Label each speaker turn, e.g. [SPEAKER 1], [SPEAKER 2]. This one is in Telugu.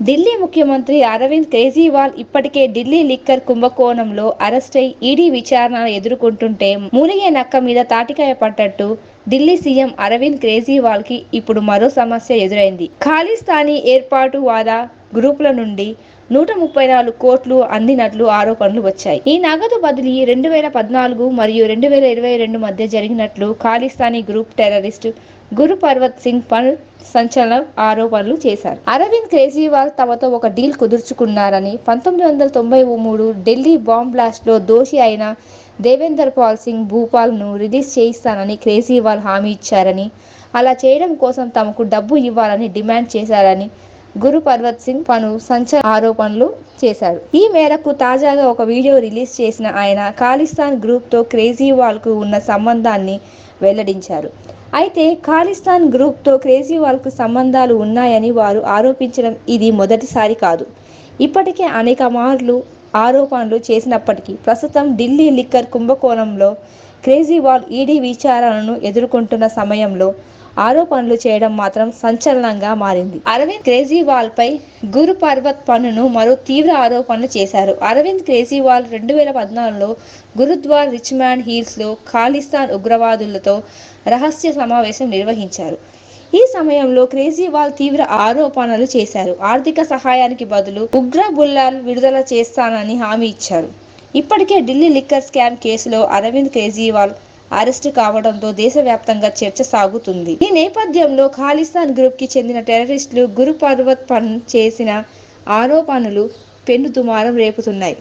[SPEAKER 1] ఢిల్లీ ముఖ్యమంత్రి అరవింద్ కేజ్రీవాల్ ఇప్పటికే ఢిల్లీ లిక్కర్ కుంభకోణంలో అరెస్టై ఈడీ విచారణ ఎదుర్కొంటుంటే మూలిగే నక్క మీద తాటికాయ పడ్డట్టు ఢిల్లీ సీఎం అరవింద్ కేజ్రీవాల్కి ఇప్పుడు మరో సమస్య ఎదురైంది. ఖాళీస్థానీ ఏర్పాటు వాదా? గ్రూపుల నుండి నూట ముప్పై నాలుగు కోట్లు అందినట్లు ఆరోపణలు వచ్చాయి. ఈ నగదు బదిలీ రెండు వేల పద్నాలుగు మరియు రెండు వేల ఇరవై రెండు మధ్య జరిగినట్లు ఖాళీస్థానీ గ్రూప్ టెర్రరిస్ట్ గురు పర్వత్ సింగ్ పల్ సంచలన ఆరోపణలు చేశారు. అరవింద్ కేజ్రీవాల్ తమతో ఒక డీల్ కుదుర్చుకున్నారని పంతొమ్మిది వందల తొంభై మూడు ఢిల్లీ బాంబ్ బ్లాస్ట్లో దోషి అయిన దేవేందర్ పాల్ సింగ్ భూపాల్ను రిలీజ్ చేయిస్తానని కేజ్రీవాల్ హామీ ఇచ్చారని అలా చేయడం కోసం తమకు డబ్బు ఇవ్వాలని డిమాండ్ చేశారని గురు పర్వత్ సింగ్ పలు సంచ ఆరోపణలు చేశారు. ఈ మేరకు తాజాగా ఒక వీడియో రిలీజ్ చేసిన ఆయన ఖాళిస్తాన్ గ్రూప్తో కు ఉన్న సంబంధాన్ని వెల్లడించారు. అయితే ఖాళిస్తాన్ గ్రూప్తో కు సంబంధాలు ఉన్నాయని వారు ఆరోపించడం ఇది మొదటిసారి కాదు. ఇప్పటికే అనేక మార్లు ఆరోపణలు చేసినప్పటికీ ప్రస్తుతం ఢిల్లీ లిక్కర్ కుంభకోణంలో కేజ్రీవాల్ ఈడీ విచారణను ఎదుర్కొంటున్న సమయంలో ఆరోపణలు చేయడం మాత్రం సంచలనంగా మారింది. అరవింద్ కేజ్రీవాల్ పై గురు పర్వత్ పన్నును మరో తీవ్ర ఆరోపణలు చేశారు. అరవింద్ కేజ్రీవాల్ రెండు వేల పద్నాలుగులో గురుద్వార్ రిచ్మాండ్ హిల్స్లో ఖాళిస్తాన్ ఉగ్రవాదులతో రహస్య సమావేశం నిర్వహించారు. ఈ సమయంలో కేజ్రీవాల్ తీవ్ర ఆరోపణలు చేశారు. ఆర్థిక సహాయానికి బదులు ఉగ్ర బుల్లాల్ విడుదల చేస్తానని హామీ ఇచ్చారు. ఇప్పటికే ఢిల్లీ లిక్కర్ స్కామ్ కేసులో అరవింద్ కేజ్రీవాల్ అరెస్టు కావడంతో దేశవ్యాప్తంగా చర్చ సాగుతుంది. ఈ నేపథ్యంలో ఖాళిస్తాన్ గ్రూప్కి చెందిన టెర్రరిస్టులు గురు పర్వత్ పన్ చేసిన ఆరోపణలు పెను దుమారం రేపుతున్నాయి.